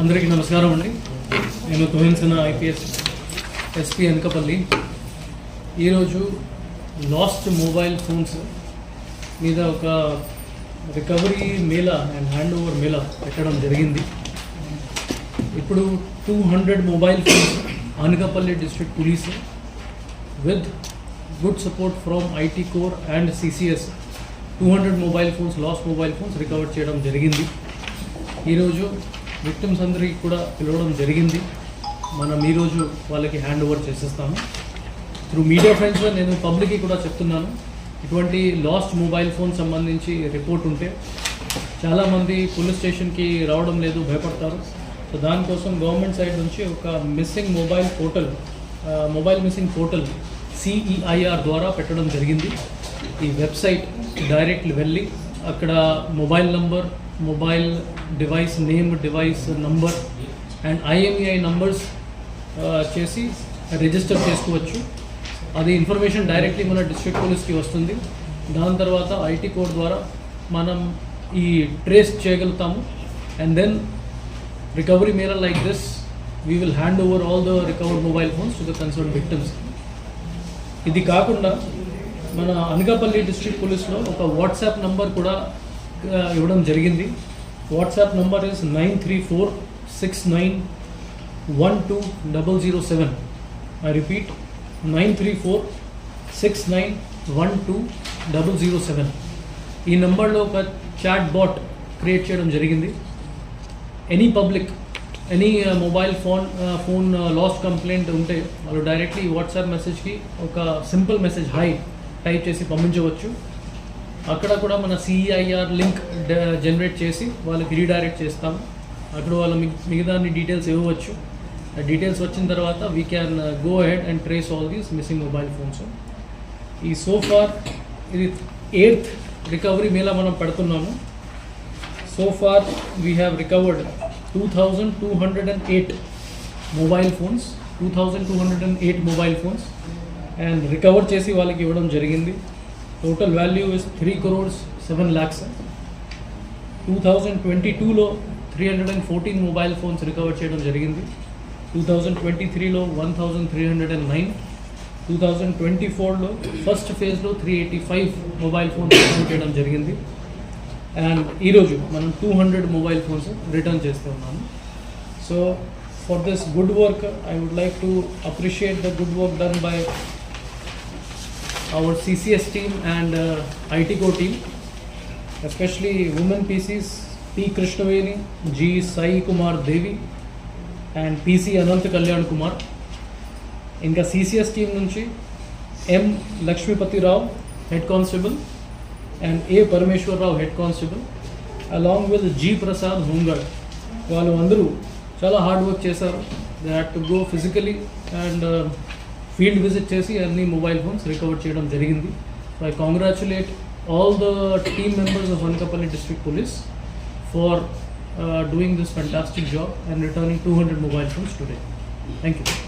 అందరికీ నమస్కారం అండి. నేను తోహిన్సన ఐపీఎస్ ఎస్పీ అనకపల్లి. ఈరోజు లాస్ట్ మొబైల్ ఫోన్స్ మీద ఒక recovery mela and hand over mela పెట్టడం జరిగింది. ఇప్పుడు two hundred mobile phones Anakapalli district police with good support from IT core and CCS two hundred mobile phones lost mobile phones recover చేయడం జరిగింది. ఈరోజు victims అందరికీ కూడా పిలవడం జరిగింది. మనం ఈరోజు వాళ్ళకి హ్యాండ్ ఓవర్ చేసేస్తాము. త్రూ మీడియా ఫ్రెండ్స్గా నేను పబ్లిక్కి కూడా చెప్తున్నాను. ఇటువంటి లాస్ట్ మొబైల్ ఫోన్ సంబంధించి రిపోర్ట్ ఉంటే చాలామంది పోలీస్ స్టేషన్కి రావడం లేదు భయపడతారు. సో దానికోసం గవర్నమెంట్ సైడ్ నుంచి ఒక missing mobile portal mobile missing portal CEIR ద్వారా పెట్టడం జరిగింది. ఈ వెబ్సైట్ డైరెక్ట్ వెళ్ళి అక్కడ mobile number mobile device name device number and IMEI numbers చేసి రిజిస్టర్ చేసుకోవచ్చు. అది ఇన్ఫర్మేషన్ డైరెక్ట్లీ మన డిస్ట్రిక్ట్ పోలీస్కి వస్తుంది. దాని తర్వాత ఐటీ కోడ్ ద్వారా మనం ఈ ట్రేస్ చేయగలుగుతాము. అండ్ దెన్ రికవరీ మేర like this we will hand over all the recovered mobile phones to the concern victims ఇది కాకుండా మన అనకాపల్లి డిస్ట్రిక్ట్ పోలీస్లో ఒక వాట్సాప్ నంబర్ కూడా ఇవ్వడం జరిగింది. WhatsApp number is nine three four six nine one two double zero seven. I repeat nine three four six nine one two double zero seven. ఈ నెంబర్లో ఒక చాట్ బాట్ క్రియేట్ చేయడం జరిగింది. Any public any mobile phone phone lost complaint ఉంటే వాళ్ళు directly WhatsApp మెసేజ్కి ఒక simple message high type చేసి పంపించవచ్చు. అక్కడ కూడా మన సిఐఆర్ లింక్ జనరేట్ చేసి వాళ్ళకి రీడైరెక్ట్ చేస్తాము అక్కడ వాళ్ళ మిగ- మిగతా డీటెయిల్స్ ఇవ్వవచ్చు. ఆ డీటెయిల్స్ వచ్చిన తర్వాత we can go head and trace all these missing mobile phones ఈ సోఫార్ ఇది ఎయిత్ రికవరీ మేళ మనం పెడుతున్నాము. So far we have recovered two thousand two hundred and eight mobile phones two thousand two hundred and eight mobile phones and recover చేసి వాళ్ళకి ఇవ్వడం జరిగింది. Total value is three crores seven lakhs two thousand twenty టూలో three hundred and fourteen mobile phones recover చేయడం జరిగింది two thousand twenty త్రీలో one thousand three hundred and nine two thousand twenty ఫోర్లో first ఫేజ్లో three eighty five mobile phones recover చేయడం జరిగింది and ఈరోజు మనం two hundred mobile phones return చేస్తూ ఉన్నాము so for this good work I would like to appreciate the good work done by our CCS team and uh, ITCO team, especially women PCs P. Krishnaveni, G. Sai Kumar Devi, and PC Anant Kalyan Kumar. ఇంకా CCS team నుంచి M Lakshmipathi Rao head constable and A Parameswararao head constable along with G Prasad home guard వాళ్ళు అందరూ చాలా hard work చేశారు they had to go physically and field visit చేసి అన్ని mobile phones recover చేయడం జరిగింది. So I congratulate all the team members of Anakapalli district police for doing this fantastic job and returning two hundred mobile phones today thank you